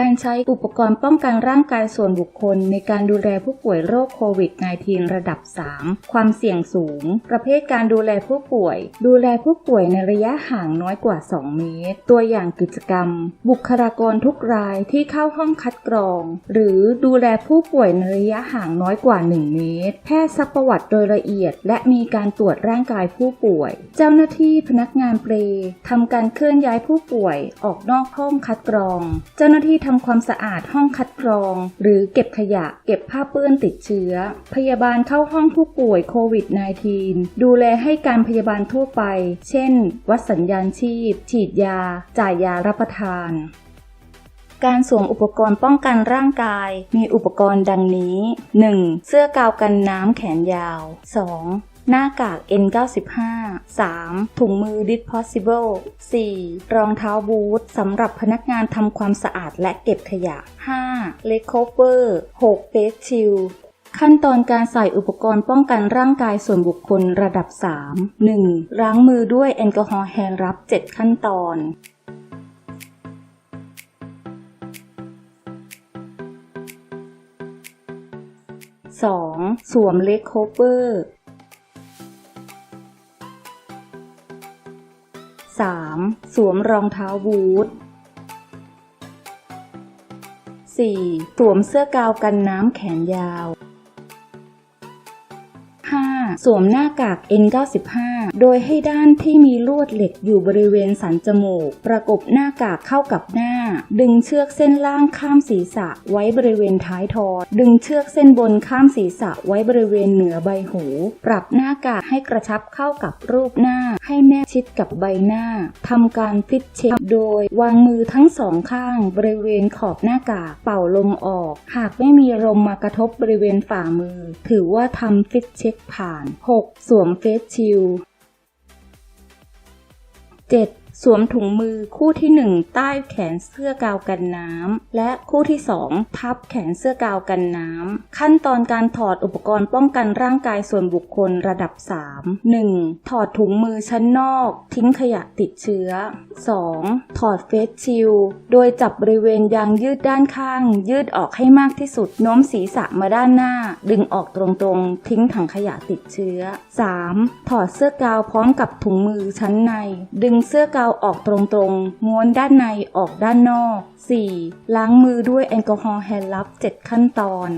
การใช้อุปกรณ์ป้องกันร่างกายส่วนบุคคล ในการดูแลผู้ป่วยโรคโควิด -19 ระดับ 3 ความเสี่ยงสูง ประเภทการดูแลผู้ป่วย ดูแลผู้ป่วยในระยะห่างน้อยกว่า 2 เมตร ตัวอย่างกิจกรรม บุคลากรทุกรายที่เข้าห้องคัดกรอง หรือดูแลผู้ป่วยในระยะห่างน้อยกว่า 1 เมตร แพทย์ซักประวัติโดยละเอียด และมีการตรวจร่างกายผู้ป่วย เจ้าหน้าที่พนักงานเปรทำการเคลื่อนย้ายผู้ป่วยออกนอกห้องคัดกรอง เจ้าหน้าที่ทำความสะอาดห้องคัดกรอง หรือเก็บขยะ เก็บผ้าเปื้อนติดเชื้อ พยาบาลเข้าห้องผู้ป่วยโควิด -19 ดูแลให้การพยาบาลทั่วไป เช่น วัดสัญญาณชีพ ฉีดยา จ่ายยารับประทานการสวมอุปกรณ์ป้องกันร่างกาย มีอุปกรณ์ดังนี้ 1. เสื้อกาวกันน้ำแขนยาว 2. หน้ากาก N95 3. ถุงมือ Disposable 4. รองเท้าบูทสำหรับพนักงานทำความสะอาดและเก็บขยะ 5. l e c o v e r 6. Face shield ขั้นตอนการใส่อุปกรณ์ป้องกันร่างกายส่วนบุคคลระดับ 3 1. ล้างมือด้วยแอลกอฮอล์แฮนด์รับ 7 ขั้นตอน 2. สวมเล็กโคเวอร์ 3. สวมรองเท้าบูท 4. สวมเสื้อกาวกันน้ำแขนยาว 5. สวมหน้ากาก N95 โดยให้ด้านที่มีลวดเหล็กอยู่บริเวณสันจมูก ประกบหน้ากากเข้ากับหน้า ดึงเชือกเส้นล่างข้ามศีรษะไว้บริเวณท้ายทอยดึงเชือกเส้นบนข้ามศีรษะไว้บริเวณเหนือใบหู ปรับหน้ากากให้กระชับเข้ากับรูปหน้า ให้แนบชิดกับใบหน้าทำการฟิตเช็คโดยวางมือทั้งสองข้างบริเวณขอบหน้ากากเป่าลมออก หากไม่มีลมมากระทบบริเวณฝ่ามือ ถือว่าทำฟิตเช็คผ่าน 6. สวมเฟสชิล 7. สวมถุงมือคู่ที่ 1 ใต้แขนเสื้อกาวกันน้ำ และคู่ที่ 2 ทับแขนเสื้อกาวกันน้ำ ขั้นตอนการถอดอุปกรณ์ป้องกันร่างกายส่วนบุคคลระดับ 3 1. ถอดถุงมือชั้นนอก ทิ้งขยะติดเชื้อ 2. ถอดเฟสชิลโดยจับบริเวณยางยืดด้านข้าง ยืดออกให้มากที่สุดโน้มศีรษะมาด้านหน้า ดึงออกตรงๆ ทิ้งถังขยะติดเชื้อ 3. ถอดเสื้อกาวพร้อมกับถุงมือชั้นใน ดึงเสื้อกาวออกตรงๆ ม้วนด้านในออกด้านนอก 4. ล้างมือด้วยแอลกอฮอล์แฮนด์ลับ 7 ขั้นตอน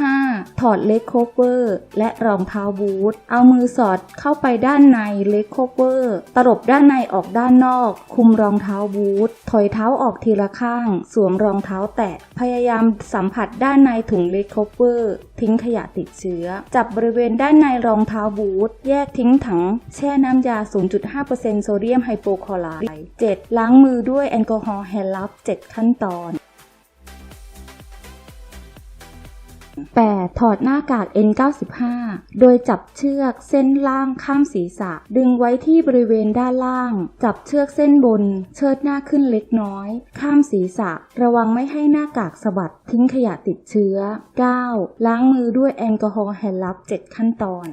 5. ถอดเล็กโคเวอร์และรองเท้าบูท เอามือสอดเข้าไปด้านในเล็กโคเวอร์ตลบด้านในออกด้านนอก คุมรองเท้าบูท ถอยเท้าออกทีละข้าง สวมรองเท้าแตะ พยายามสัมผัสด้านในถุงเล็กโคเวอร์ทิ้งขยะติดเชื้อ จับบริเวณด้านในรองเท้าบูท แยกทิ้งถัง แช่น้ำยา 0.5%โซเดียมไฮโปคลอไรด์ 7. ล้างมือด้วยแอลกอฮอล์แฮนด์ลับ 7 ขั้นตอน 8. ถอดหน้ากาก N95 โดยจับเชือกเส้นล่างข้ามศีรษะ ดึงไว้ที่บริเวณด้านล่าง จับเชือกเส้นบน เชิดหน้าขึ้นเล็กน้อย ข้ามศีรษะ ระวังไม่ให้หน้ากากสะบัด ทิ้งขยะติดเชื้อ 9. ล้างมือด้วยแอลกอฮอล์แฮนด์ลับ 7 ขั้นตอน